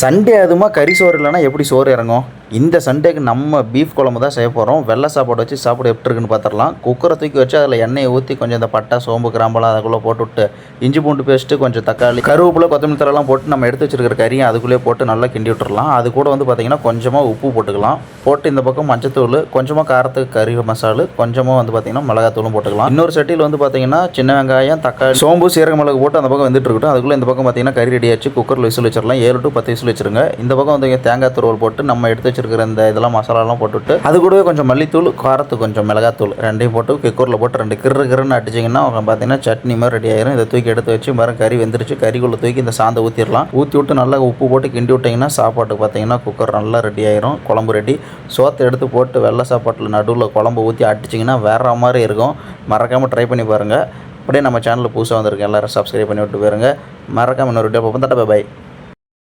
Sunday அதுமா கறி சோறு இல்லைன்னா எப்படி சோறு இறங்கும்? இந்த சண்டேக்கு நம்ம பீஃப் குழம்பு தான் செய்ய போகிறோம் வெள்ளை சாப்பாடு வச்சு சாப்பாடு எப்படி இருக்குன்னு பார்த்துடலாம். குக்கரை தூக்கி வச்சு அதில் எண்ணெயை ஊற்றி கொஞ்சம் இந்த பட்டை சோம்பு கிராம்பெல்லாம் அதுக்குள்ளே போட்டு விட்டு இஞ்சி பூண்டு பேஸ்ட்டு கொஞ்சம் தக்காளி கருவேப்பிலை கொத்தமல்லி தரெல்லாம் போட்டு நம்ம எடுத்து வச்சிருக்கிற கறியை அதுக்குள்ளே போட்டு நல்லா கிண்டி விட்டுறலாம். அது கூட வந்து பார்த்திங்கன்னா கொஞ்சமாக உப்பு போட்டுக்கலாம். போட்டு இந்த பக்கம் மஞ்சத்தூள் கொஞ்சமாக காரத்துக்கு கறி மசாலு கொஞ்சமாக வந்து பார்த்திங்கன்னா மிளகாத்தூளும் போட்டுக்கலாம். இன்னொரு சட்டியில் வந்து பார்த்திங்கன்னா சின்ன வெங்காயம் தக்காளி சோம்பு சீரக மிளகு போட்டு அந்த பக்கம் வந்துட்டு இருக்கட்டும். அதுக்குள்ளே இந்த பக்கம் பார்த்திங்கன்னா கறி ரெடி ஆச்சு. குக்கரில் விசில் வச்சிடலாம். ஏழு டு பத்து விசில் வச்சிருங்க. இந்த பக்கம் வந்து தேங்காய் துருவல் போட்டு நம்ம எடுத்து வச்சுருக்கிற இந்த இதெல்லாம் மசாலாலாம் போட்டுவிட்டு அது கூடவே கொஞ்சம் மல்லித்தூள் காரத்துக்கு கொஞ்சம் மிளகாத்தூள் ரெண்டையும் போட்டு குக்கரில் போட்டு ரெண்டு கிரு கிருன்னு அடிச்சிங்கன்னா பார்த்தீங்கன்னா சட்னி மாதிரி ரெடி ஆயிரும். இதை தூக்கி எடுத்து வச்சு மரம் கறி வெந்துருச்சு. கறிக்குள்ளே தூக்கி இந்த சாந்தை ஊற்றிடலாம் ஊற்றி விட்டு நல்லா உப்பு போட்டு கிண்டி விட்டிங்கன்னா சாப்பாட்டுக்கு பார்த்தீங்கன்னா குக்கர் நல்லா ரெடி ஆயிரும். குழம்பு ரெடி சோத்தை எடுத்து போட்டு வெள்ளை சாப்பாட்டில் நடுவில் குழம்பு ஊற்றி அடிச்சிங்கன்னா வேற மாதிரி இருக்கும். மறக்காமல் ட்ரை பண்ணி பாருங்கள் அப்படியே நம்ம சேனலில் புதுசாக வந்திருக்கேன் எல்லோரும் சப்ஸ்கிரைப் பண்ணி விட்டு போயிருங்க. மறக்காமல் இன்னொரு வீடியோ பார்ப்போம். தட்டா பை